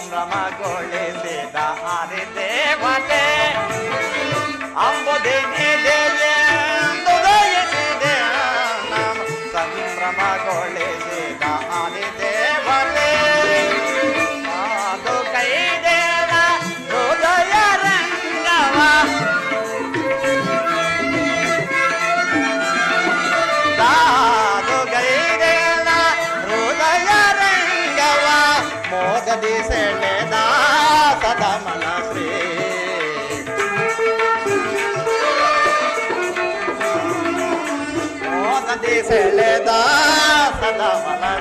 ಸಂಭ್ರಮಗೊಳಿ ಹರಿ ದೇವತೆ ಅಂಬುದಿನಿ ದೇವೆ ದುದಯಿಸಿದೆ ಸಂಭ್ರಮಗೊಳಿ ಹರಿ ದೇವತೆ ಮಾದು ಕೈದೇವ ಹೃದಯ ರಂಗವ this દાદા મારા પ્રેમ ઓ સંદેશ લેતા સદા મારા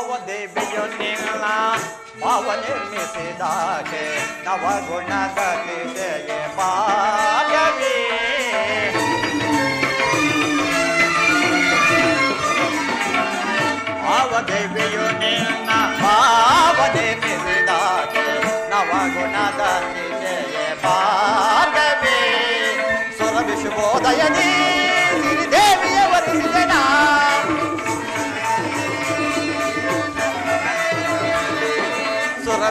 ಆವ ದೇವಿಯು ನಿನ್ನ ಮಾವ ನಿರ್ಮಿಸಿದಾಗೆ ನವಗುಣದ ನಿದೆಯೇ ಬಾಲ್ಯವೇ ಆವ ದೇವಿಯು ನಿನ್ನ ಮಾವ ನಿರ್ಮಿಸಿದಾಗೆ ನವಗುಣದ ನಿದೆಯೇ ಭಾರ್ಗವೇ ಸುರ ವಿಶ್ವೋದಯದಿ ಸುರ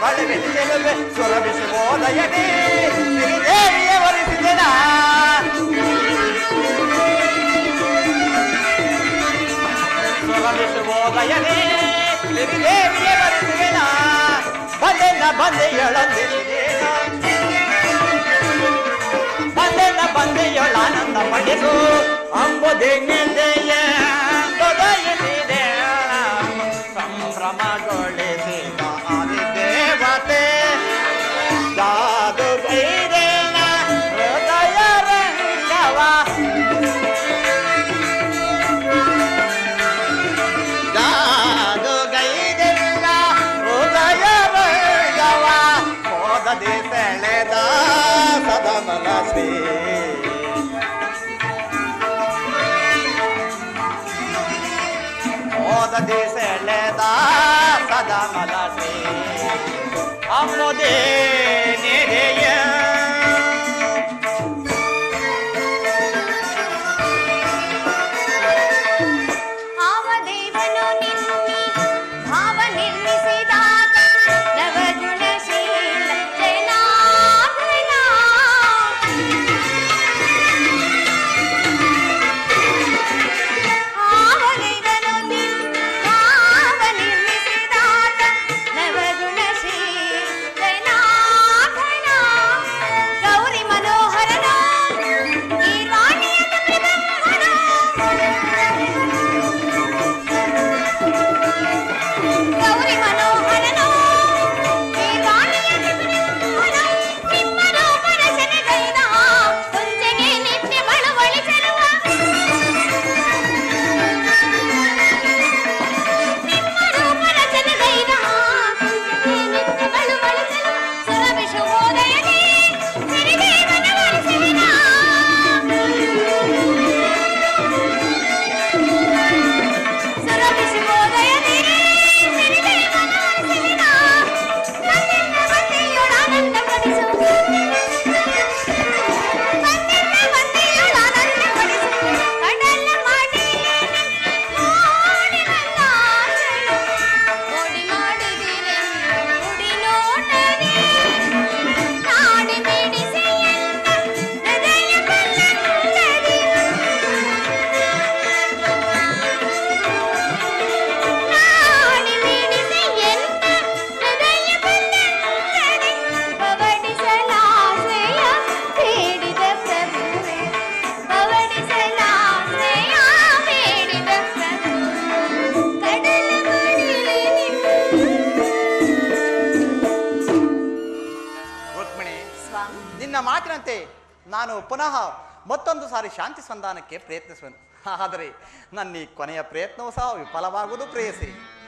ನಿಟ್ಟೆ ಬಳವೆ ಚೆಲುವೆ ಸುರ ವಿಶ್ವೋದಯನೇ ಶ್ರೀದೇವಿಯ ವರಿಸಿದೆನಾ ಸುರ ವಿಶ್ವೋದಯನೇ ಶ್ರೀದೇವಿಯ ವರಿಸಿದೆನಾ ಬಂದೆನ ಬಂದೆಯೊಳಂದಿದ್ದೇನ ಬಂದೆನ ಬಂದೆಯೊಳಾನಂದ ಪಡೆದು ಅಂಬುದೇ ನಿಂದೆಯ ಮೋದದಿ ಸೆಳೆದ ಸದಮಲ ಶ್ರೀ ಮೋದದಿ ಸೆಳೆದ ಸದಮಲ ಶ್ರೀ ಅಮ್ಮುದೇ ನಿರೆಯ ನಿನ್ನ ಮಾತಿನಂತೆ ನಾನು ಪುನಃ ಮತ್ತೊಂದು ಸಾರಿ ಶಾಂತಿ ಸಂಧಾನಕ್ಕೆ ಪ್ರಯತ್ನಿಸುವೆನು. ಆದರೆ ನನ್ನ ಈ ಕೊನೆಯ ಪ್ರಯತ್ನವೂ ಸಹ ವಿಫಲವಾಗುವುದು ಪ್ರೇಯಸಿ.